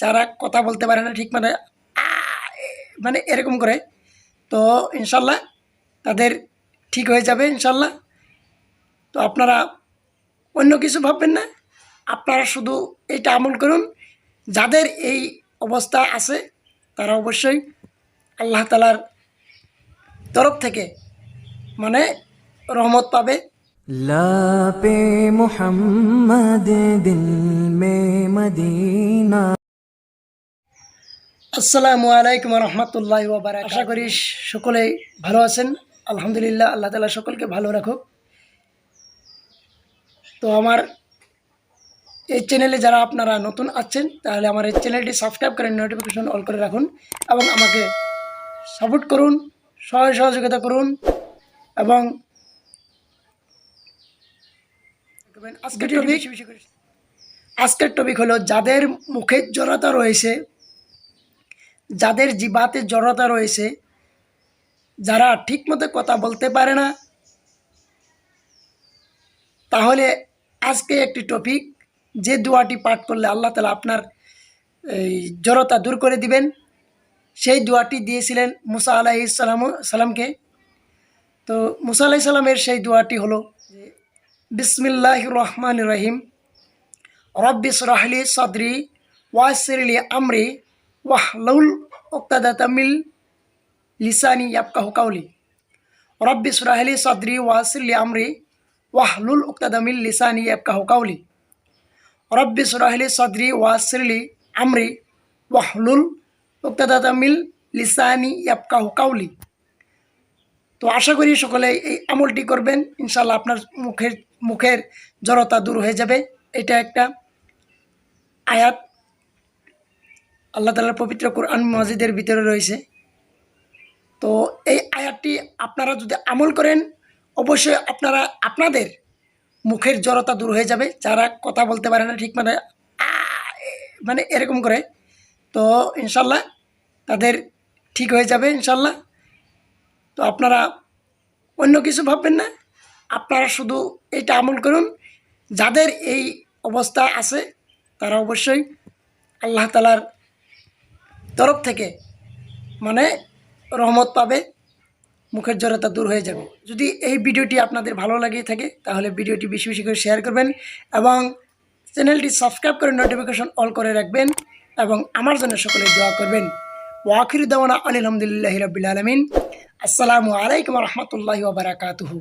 যারা কথা বলতে পারে না ঠিক মানে মানে এরকম করে। তো ইনশাল্লাহ তাদের ঠিক হয়ে যাবে ইনশাল্লাহ। তো আপনারা অন্য কিছু ভাববেন না। আপনারা শুধু এটা আমল করুন। যাদের এই অবস্থা আছে, তারা অবশ্যই আল্লাহ তালার তরফ থেকে মানে রহমত পাবে। লাপে মোহাম্মদ দিল মে মদিনা। আসসালামু আলাইকুম রহমতুল্লাহ বারাক আশা করি সকলেই ভালো আছেন। আলহামদুলিল্লাহ আল্লাহ তালা সকলকে ভালো রাখুক। তো আমার এই চ্যানেলে যারা আপনারা নতুন আছেন তাহলে আমার এই চ্যানেলটি সাবস্ক্রাইব করেন নোটিফিকেশন অল করে রাখুন এবং আমাকে সাপোর্ট করুন সহায় সহযোগিতা করুন এবং আজকের টপিক আজকের টপিক হলো যাদের মুখে জড়তা রয়েছে যাদের জিবাতে জড়তা রয়েছে, যারা ঠিকমতো কথা বলতে পারে না, তাহলে আজকে একটি টপিক যে দোয়াটি পাঠ করলে আল্লাহ তালা আপনার, এই জড়তা দূর করে দিবেন। সেই দোয়াটি দিয়েছিলেন মুসা আলাহি সালাম, সালামকে। তো মুসা আলাহি সাল্লামের সেই দোয়াটি হলো বিসমিল্লাহ রহমান রহিম। রব্বিস রাহলি সদরি ওয়াসিরলি আমরি, ওয়াহলুল উক্তাদাতামিল লিসানি ইয়াবকাহু কাউলি রব্বি সুরাহলি সদরি ওয়াসিরলি আমরি ওয়াহলুল উক্তাদামিল লিসানি ইয়াবকাহু কাউলি রব্বি সুরাহলি সদরি ওয়াসিরলি আমরি ওয়াহলুল উক্তাদাতামিল লিসানি ইয়াবকাহু কাউলি তো আশা করি সকলে এই আমলটি করবেন। ইনশাল্লাহ আপনার মুখের মুখের জড়তা দূর হয়ে যাবে। এটা একটা আয়াত। আল্লাহ তালার পবিত্র কোরআন মসজিদের ভিতরে রয়েছে। তো এই আয়াতটি আপনারা যদি আমল করেন, অবশ্যই আপনারা, আপনাদের মুখের জড়তা দূর হয়ে যাবে। যারা কথা বলতে পারে না, ঠিক মানে মানে এরকম করে। তো ইনশাল্লাহ তাদের ঠিক হয়ে যাবে ইনশাল্লাহ তো আপনারা অন্য কিছু ভাববেন না। আপনারা শুধু এটা আমল করুন। যাদের এই অবস্থা আছে, তারা অবশ্যই আল্লাহ তালার তরফ থেকে মানে রহমত পাবে, মুখের জড়তা দূর হয়ে যাবে। যদি এই ভিডিওটি আপনাদের ভালো লাগে থাকে, তাহলে ভিডিওটি বেশি বেশি করে শেয়ার করবেন এবং চ্যানেলটি সাবস্ক্রাইব করে নোটিফিকেশন অল করে রাখবেন এবং আমার জন্য সকলে দোয়া করবেন। ওয়াখির দাওয়ানা আলহামদুলিল্লাহ রবিল আলমিন। আসসালামু আলাইকুম রহমতুল্লাহ বারাকাতুহু।